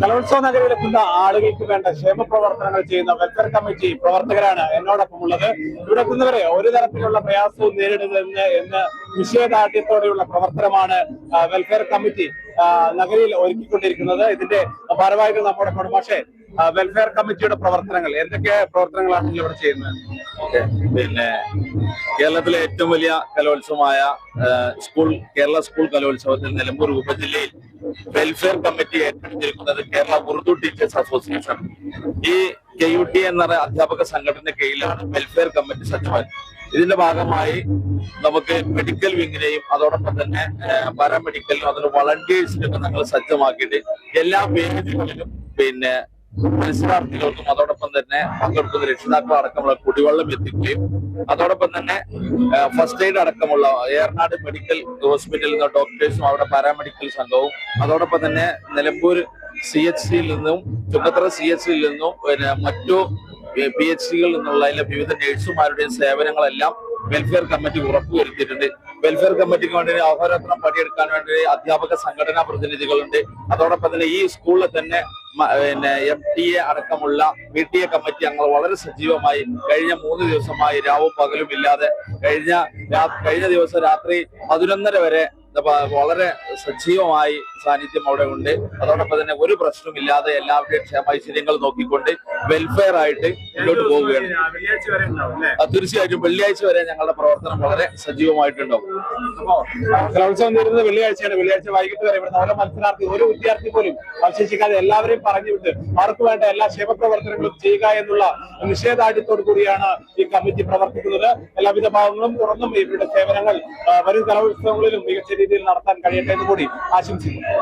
കലോത്സവ നഗരത്തിലെത്തുന്ന ആളുകൾക്ക് വേണ്ട ക്ഷേമ പ്രവർത്തനങ്ങൾ ചെയ്യുന്ന വെൽഫെയർ കമ്മിറ്റി പ്രവർത്തകരാണ് എന്നോടൊപ്പം ഉള്ളത്. ഇവിടെ എത്തുന്നവരെ ഒരു തരത്തിലുള്ള പ്രയാസവും നേരിടുന്നതെന്ന് എന്ന് നിഷേധാർഢ്യത്തോടെയുള്ള പ്രവർത്തനമാണ് വെൽഫെയർ കമ്മിറ്റി നഗരിയിൽ ഒരുക്കിക്കൊണ്ടിരിക്കുന്നത്. ഇതിന്റെ ഭാരവാഹികൾ നമ്മുടെ കുടുംബാഷെ വെൽഫെയർ കമ്മിറ്റിയുടെ പ്രവർത്തനങ്ങൾ എന്തൊക്കെ പ്രവർത്തനങ്ങളാണ് ഇവിടെ ചെയ്യുന്നത്. പിന്നെ കേരളത്തിലെ ഏറ്റവും വലിയ കലോത്സവമായ സ്കൂൾ കേരള സ്കൂൾ കലോത്സവത്തിൽ നിലമ്പൂർ ഉപജില്ലയിൽ വെൽഫെയർ കമ്മിറ്റി ഏറ്റെടുത്തിരിക്കുന്നത് കേരള ഉറുദു ടീച്ചേഴ്സ് അസോസിയേഷൻ ഈ കെ യു ടി എന്ന അധ്യാപക സംഘടന കീഴിലാണ് വെൽഫെയർ കമ്മിറ്റി സജ്ജമാക്കി ഇതിന്റെ ഭാഗമായി നമുക്ക് മെഡിക്കൽ വിങ്ങിനെയും അതോടൊപ്പം തന്നെ പാരാമെഡിക്കലിനും അതിന് വളണ്ടിയേഴ്സിനൊക്കെ ഞങ്ങൾ സജ്ജമാക്കിയിട്ട് എല്ലാ വേദികളിലും പിന്നെ മത്സരാർത്ഥികൾക്കും അതോടൊപ്പം തന്നെ പങ്കെടുക്കുന്ന രക്ഷിതാക്കൾ അടക്കമുള്ള കുടിവെള്ളം എത്തിക്കുകയും അതോടൊപ്പം തന്നെ ഫസ്റ്റ് എയ്ഡ് അടക്കമുള്ള ഏറനാട് മെഡിക്കൽ ഹോസ്പിറ്റലിൽ നിന്ന് ഡോക്ടേഴ്സും അവിടെ പാരാമെഡിക്കൽ സംഘവും അതോടൊപ്പം തന്നെ നിലമ്പൂർ സി എച്ച് സിയിൽ നിന്നും ചുങ്കത്തറ സി എച്ച് സിയിൽ നിന്നും പിന്നെ മറ്റു പി എച്ച് സികളിൽ നിന്നുള്ള അതിലെ വിവിധ നഴ്സുമാരുടെയും സേവനങ്ങളെല്ലാം വെൽഫെയർ കമ്മിറ്റി ഉറപ്പുവരുത്തിയിട്ടുണ്ട്. വെൽഫെയർ കമ്മിറ്റിക്ക് വേണ്ടി അഹോരാത്രം പണിയെടുക്കാൻ വേണ്ടി അധ്യാപക സംഘടനാ പ്രതിനിധികളുണ്ട്. അതോടൊപ്പം തന്നെ ഈ സ്കൂളിൽ തന്നെ പിന്നെ എം ടി എ അടക്കമുള്ള പി ടി എ കമ്മിറ്റി അംഗങ്ങൾ വളരെ സജീവമായി കഴിഞ്ഞ മൂന്ന് ദിവസമായി രാവും പകലും ഇല്ലാതെ കഴിഞ്ഞ കഴിഞ്ഞ ദിവസം രാത്രി പതിനൊന്നര വരെ വളരെ സജീവമായി സാന്നിധ്യം അവിടെ ഉണ്ട്. അതോടൊപ്പം തന്നെ ഒരു പ്രശ്നമില്ലാതെ എല്ലാവരുടെയും ക്ഷേമൈശ്വര്യങ്ങൾ നോക്കിക്കൊണ്ട് വെൽഫെയർ ആയിട്ട് മുന്നോട്ട് പോവുകയാണ്. തീർച്ചയായിട്ടും. വെള്ളിയാഴ്ച വരെ ഞങ്ങളുടെ പ്രവർത്തനം വളരെ സജീവമായിട്ടുണ്ടാവും. വരുന്നത് കലോത്സവം തീരുന്നത് വെള്ളിയാഴ്ചയാണ്. വെള്ളിയാഴ്ച വൈകിട്ട് വരെ ഇവിടെ ഓരോ മത്സരാർത്ഥി ഒരു വിദ്യാർത്ഥി പോലും അവശേഷിക്കാതെ എല്ലാവരെയും പറഞ്ഞു വിട്ട് അവർക്ക് വേണ്ട എല്ലാ ക്ഷേമപ്രവർത്തനങ്ങളും ചെയ്യുക എന്നുള്ള നിഷേധാഢ്യത്തോടു കൂടിയാണ് ഈ കമ്മിറ്റി പ്രവർത്തിക്കുന്നത്. എല്ലാവിധ ഭാഗങ്ങളും തുറന്നും ഇവരുടെ സേവനങ്ങൾ വരും കലോത്സവങ്ങളിലും മികച്ച രീതിയിൽ നടത്താൻ കഴിയട്ടെ എന്ന് കൂടി ആശംസിക്കുന്നു.